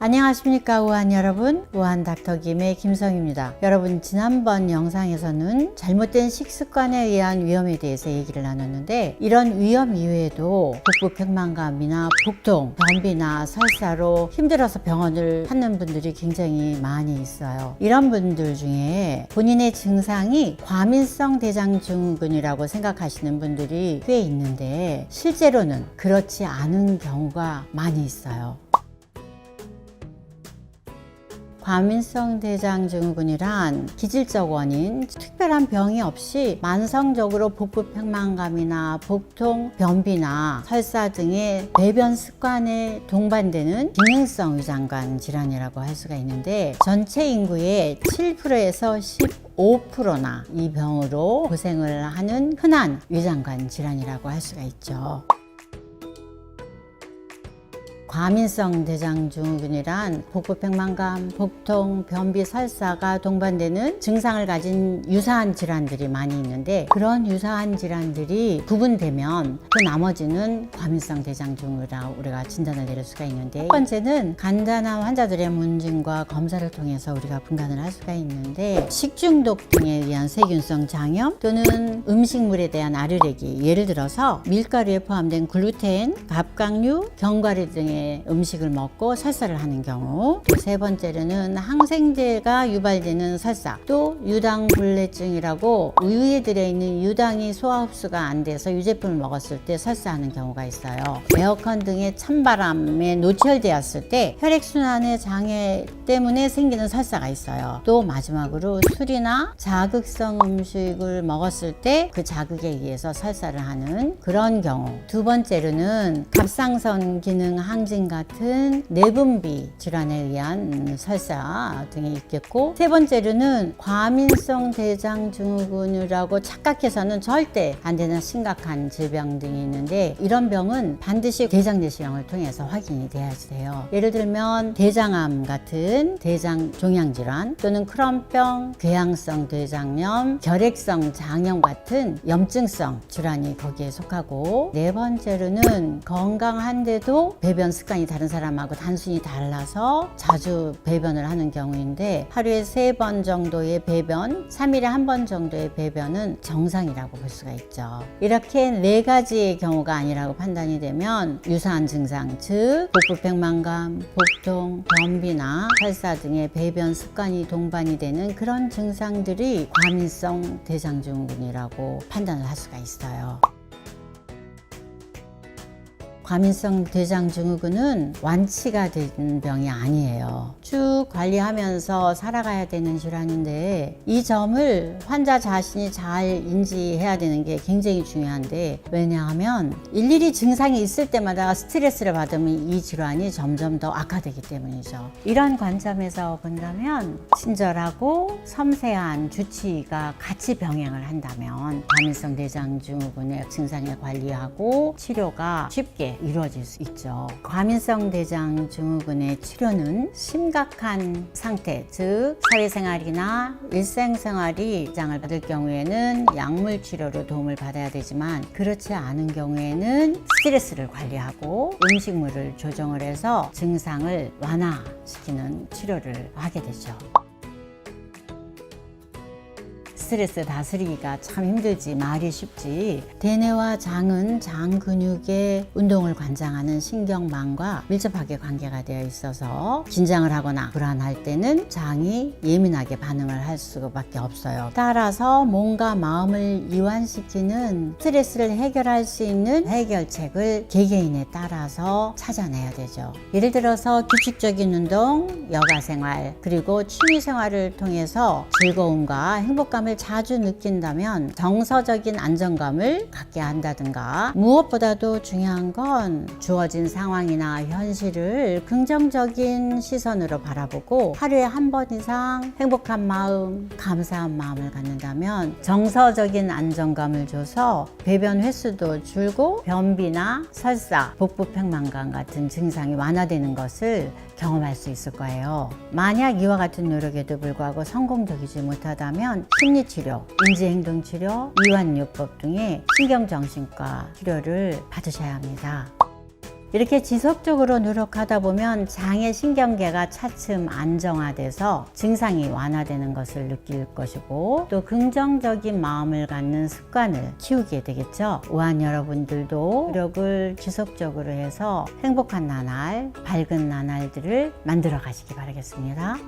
안녕하십니까 우한 여러분. 우한 닥터 김의 김성입니다. 여러분 지난번 영상에서는 잘못된 식습관에 의한 위험에 대해서 얘기를 나눴는데 이런 위험 이외에도 복부 백만감이나 복통 변비나 설사로 힘들어서 병원을 찾는 분들이 굉장히 많이 있어요. 이런 분들 중에 본인의 증상이 과민성 대장증후군이라고 생각하시는 분들이 꽤 있는데 실제로는 그렇지 않은 경우가 많이 있어요 과민성 대장증후군이란 기질적 원인, 특별한 병이 없이 만성적으로 복부 백만감이나 복통, 변비나 설사 등의 배변 습관에 동반되는 기능성 위장관 질환이라고 할 수가 있는데 전체 인구의 7%에서 15%나 이 병으로 고생을 하는 흔한 위장관 질환이라고 할 수가 있죠. 과민성 대장증후군이란 복부 백만감, 복통, 변비, 설사가 동반되는 증상을 가진 유사한 질환들이 많이 있는데 그런 유사한 질환들이 구분되면 그 나머지는 과민성 대장증후라 우리가 진단을 내릴 수가 있는데 첫 번째는 간단한 환자들의 문진과 검사를 통해서 우리가 분간을 할 수가 있는데 식중독 등에 의한 세균성 장염 또는 음식물에 대한 아르레기 예를 들어서 밀가루에 포함된 글루텐, 갑각류, 견과류 등의 음식을 먹고 설사를 하는 경우. 또 세 번째로는 항생제가 유발되는 설사. 또 유당불내증이라고 우유에 들어있는 유당이 소화 흡수가 안 돼서 유제품을 먹었을 때 설사하는 경우가 있어요. 에어컨 등의 찬바람에 노출되었을 때 혈액순환의 장애 때문에 생기는 설사가 있어요. 또 마지막으로 술이나 자극성 음식을 먹었을 때 그 자극에 의해서 설사를 하는 그런 경우. 두 번째로는 갑상선 기능 항진 같은 내분비 질환에 의한 설사 등이 있겠고 세 번째로는 과민성 대장증후군이라고 착각해서는 절대 안 되는 심각한 질병 등이 있는데 이런 병은 반드시 대장 내시경을 통해서 확인이 돼야 돼요. 예를 들면 대장암 같은 대장 종양 질환 또는 크론병, 궤양성 대장염, 결핵성 장염 같은 염증성 질환이 거기에 속하고 네 번째로는 건강한데도 배변 습관 이 다른 사람하고 단순히 달라서 자주 배변을 하는 경우인데 하루에 세 번 정도의 배변, 3일에 한 번 정도의 배변은 정상이라고 볼 수가 있죠. 이렇게 네 가지의 경우가 아니라고 판단이 되면 유사한 증상, 즉 복부 백만감, 복통, 변비나 설사 등의 배변 습관이 동반이 되는 그런 증상들이 과민성 대장증후군이라고 판단을 할 수가 있어요. 과민성 대장증후군은 완치가 된 병이 아니에요. 쭉 관리하면서 살아가야 되는 질환인데 이 점을 환자 자신이 잘 인지해야 되는 게 굉장히 중요한데 왜냐하면 일일이 증상이 있을 때마다 스트레스를 받으면 이 질환이 점점 더 악화되기 때문이죠. 이런 관점에서 본다면 친절하고 섬세한 주치의가 같이 병행을 한다면 과민성 대장증후군의 증상을 관리하고 치료가 쉽게 이루어질 수 있죠. 과민성 대장 증후군의 치료는 심각한 상태, 즉 사회생활이나 일생생활이 장을 받을 경우에는 약물 치료로 도움을 받아야 되지만 그렇지 않은 경우에는 스트레스를 관리하고 음식물을 조정을 해서 증상을 완화시키는 치료를 하게 되죠. 스트레스 다스리기가 참 힘들지 말이 쉽지. 대뇌와 장은 장 근육의 운동을 관장하는 신경망과 밀접하게 관계가 되어 있어서 긴장을 하거나 불안할 때는 장이 예민하게 반응을 할 수밖에 없어요. 따라서 몸과 마음을 이완시키는 스트레스를 해결할 수 있는 해결책을 개개인에 따라서 찾아내야 되죠. 예를 들어서 규칙적인 운동, 여가 생활 그리고 취미 생활을 통해서 즐거움과 행복감을 자주 느낀다면 정서적인 안정감을 갖게 한다든가 무엇보다도 중요한 건 주어진 상황이나 현실을 긍정적인 시선으로 바라보고 하루에 한 번 이상 행복한 마음, 감사한 마음을 갖는다면 정서적인 안정감을 줘서 배변 횟수도 줄고 변비나 설사, 복부 백만감 같은 증상이 완화되는 것을 경험할 수 있을 거예요. 만약 이와 같은 노력에도 불구하고 성공적이지 못하다면 심리 치료, 인지행동치료, 이완요법 등의 신경정신과 치료를 받으셔야 합니다. 이렇게 지속적으로 노력하다 보면 장의 신경계가 차츰 안정화돼서 증상이 완화되는 것을 느낄 것이고 또 긍정적인 마음을 갖는 습관을 키우게 되겠죠. 우한 여러분들도 노력을 지속적으로 해서 행복한 나날, 밝은 나날들을 만들어 가시기 바라겠습니다.